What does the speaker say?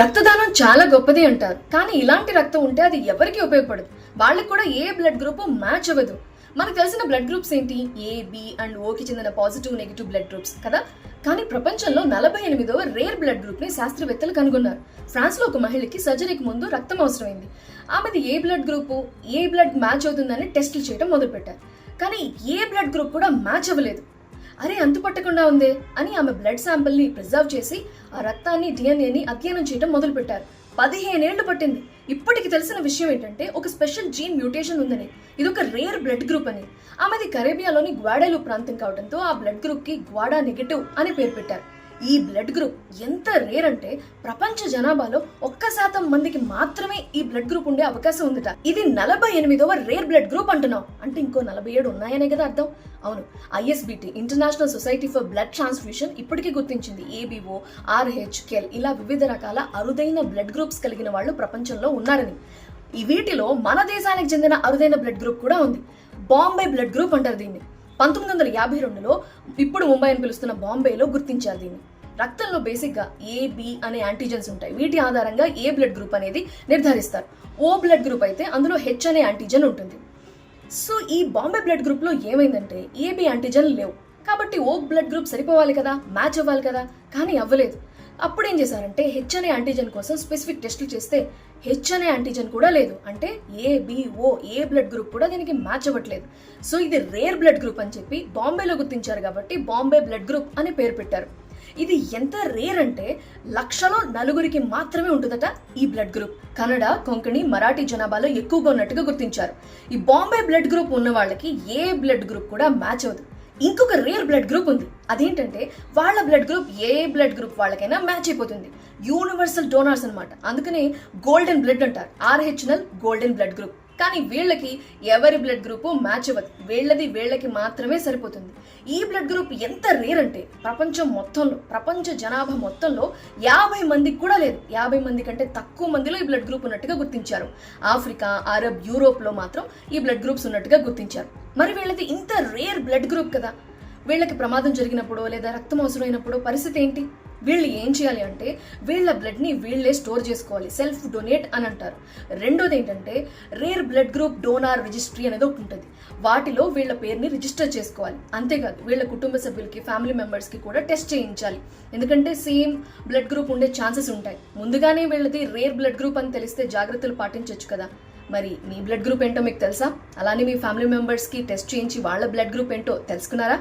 రక్తదానం చాలా గొప్పది అంటారు. కానీ ఇలాంటి రక్తం ఉంటే అది ఎవరికి ఉపయోగపడదు? వాళ్ళకి కూడా ఏ బ్లడ్ గ్రూప్ మ్యాచ్ అవ్వదు. మనకు తెలిసిన బ్లడ్ గ్రూప్స్ ఏంటి? ఏ బి అండ్ ఓకి చెందిన పాజిటివ్ నెగిటివ్ బ్లడ్ గ్రూప్స్ కదా? కానీ ప్రపంచంలో నలభై ఎనిమిదవ రేర్ బ్లడ్ గ్రూప్ని శాస్త్రవేత్తలు కనుగొన్నారు. ఫ్రాన్స్లో ఒక మహిళకి సర్జరీకి ముందు రక్తం అవసరమైంది. ఆమెది ఏ బ్లడ్ గ్రూపు ఏ బ్లడ్ మ్యాచ్ అవుతుందని టెస్టులు చేయడం మొదలుపెట్టారు. కానీ ఏ బ్లడ్ గ్రూప్ కూడా మ్యాచ్ అవ్వలేదు. అరే అంతు పట్టకుండా ఉందే అని ఆమె బ్లడ్ శాంపిల్ని ప్రిజర్వ్ చేసి ఆ రక్తాన్ని డిఎన్ఏని అధ్యయనం చేయడం మొదలుపెట్టారు. పదిహేనేళ్ళు పట్టింది. ఇప్పటికి తెలిసిన విషయం ఏంటంటే ఒక స్పెషల్ జీన్ మ్యూటేషన్ ఉందని. ఇది ఒక రేర్ బ్లడ్ గ్రూప్ అని. ఆమెది కరేబియాలోని గ్వాడేలు ప్రాంతం కావడంతో ఆ బ్లడ్ గ్రూప్కి గ్వాడా నెగటివ్ అని పేరు పెట్టారు. ఈ బ్లడ్ గ్రూప్ ఎంత రేర్ అంటే ప్రపంచ జనాభాలో ఒక్క శాతం మందికి మాత్రమే ఈ బ్లడ్ గ్రూప్ ఉండే అవకాశం ఉందట. ఇది నలభై ఎనిమిదవ రేర్ బ్లడ్ గ్రూప్ అంటున్నాం. అంటే ఇంకో నలభై ఏడు ఉన్నాయనే కదా అర్థం? అవును. ISBT international society for blood transfusion ఇప్పటికీ గుర్తించింది. ఏబిఓ ఆర్హెచ్కెల్ ఇలా వివిధ రకాల అరుదైన బ్లడ్ గ్రూప్స్ కలిగిన వాళ్ళు ప్రపంచంలో ఉన్నారని. వీటిలో మన దేశానికి చెందిన అరుదైన బ్లడ్ గ్రూప్ కూడా ఉంది. బాంబే బ్లడ్ గ్రూప్ అంటారు దీన్ని. పంతొమ్మిది వందల యాభై రెండులో ఇప్పుడు ముంబై అని పిలుస్తున్న బాంబేలో గుర్తించారు దీన్ని. రక్తంలో బేసిక్గా ఏ బి అనే యాంటీజెన్స్ ఉంటాయి. వీటి ఆధారంగా ఏ బ్లడ్ గ్రూప్ అనేది నిర్ధారిస్తారు. ఓ బ్లడ్ గ్రూప్ అయితే అందులో హెచ్ అనే యాంటీజెన్ ఉంటుంది. సో ఈ బాంబే బ్లడ్ గ్రూప్లో ఏమైందంటే ఏబి యాంటీజెన్ లేవు. కాబట్టి ఓ బ్లడ్ గ్రూప్ సరిపోవాలి కదా? మ్యాచ్ అవ్వాలి కదా? కానీ అవ్వలేదు. అప్పుడు ఏం చేశారంటే హెచ్ అనే యాంటీజెన్ కోసం స్పెసిఫిక్ టెస్టులు చేస్తే హెచ్ అనే యాంటీజెన్ కూడా లేదు. అంటే A BO A blood group కూడా దీనికి మ్యాచ్ అవ్వట్లేదు. సో ఇది రేర్ బ్లడ్ గ్రూప్ అని చెప్పి బాంబేలో గుర్తించారు కాబట్టి బాంబే బ్లడ్ గ్రూప్ అని పేరు పెట్టారు. ఇది ఎంత రేర్ అంటే లక్షలో నలుగురికి మాత్రమే ఉంటుందట ఈ బ్లడ్ గ్రూప్ కన్నడ కొంకణి మరాఠీ జనాభాలో ఎక్కువగా ఉన్నట్టుగా గుర్తించారు. ఈ బాంబే బ్లడ్ గ్రూప్ ఉన్న వాళ్ళకి ఏ బ్లడ్ గ్రూప్ కూడా మ్యాచ్ అవ్వదు. ఇంకొక రేర్ బ్లడ్ గ్రూప్ ఉంది. అదేంటంటే వాళ్ళ బ్లడ్ గ్రూప్ ఏ బ్లడ్ గ్రూప్ వాళ్ళకైనా మ్యాచ్ అయిపోతుంది. యూనివర్సల్ డోనార్స్ అనమాట అందుకనే గోల్డెన్ బ్లడ్ అంటారు. RHL golden blood group. కానీ వీళ్ళకి ఎవరి బ్లడ్ గ్రూప్ మ్యాచ్ అవ్వదు. వీళ్ళది వీళ్ళకి మాత్రమే సరిపోతుంది. ఈ బ్లడ్ గ్రూప్ ఎంత రేర్ అంటే ప్రపంచం మొత్తంలో ప్రపంచ జనాభా మొత్తంలో యాభై మందికి కూడా లేదు. యాభై మంది కంటే తక్కువ మందిలో ఈ బ్లడ్ గ్రూప్ ఉన్నట్టుగా గుర్తించారు. ఆఫ్రికా అరబ్ యూరోప్లో మాత్రం ఈ బ్లడ్ గ్రూప్స్ ఉన్నట్టుగా గుర్తించారు. మరి వీళ్ళది ఇంత రేర్ బ్లడ్ గ్రూప్ కదా. వీళ్ళకి ప్రమాదం జరిగినప్పుడు లేదా రక్తం అవసరమైనప్పుడు పరిస్థితి ఏంటి? వీళ్ళు ఏం చేయాలి అంటే వీళ్ళ బ్లడ్ని వీళ్ళే స్టోర్ చేసుకోవాలి సెల్ఫ్ డొనేట్ అని అంటారు. రెండోది ఏంటంటే rare blood group donor registry అనేది ఒకటి ఉంటుంది. వాటిలో వీళ్ళ పేరుని రిజిస్టర్ చేసుకోవాలి. అంతేకాదు వీళ్ళ కుటుంబ సభ్యులకి ఫ్యామిలీ మెంబర్స్కి కూడా టెస్ట్ చేయించాలి. ఎందుకంటే సేమ్ బ్లడ్ గ్రూప్ ఉండే ఛాన్సెస్ ఉంటాయి. ముందుగానే వీళ్ళది రేర్ బ్లడ్ గ్రూప్ అని తెలిస్తే జాగ్రత్తలు పాటించవచ్చు కదా. మరి మీ బ్లడ్ గ్రూప్ ఏంటో మీకు తెలుసా? అలానే మీ ఫ్యామిలీ మెంబర్స్కి టెస్ట్ చేయించి వాళ్ళ బ్లడ్ గ్రూప్ ఏంటో తెలుసుకున్నారా?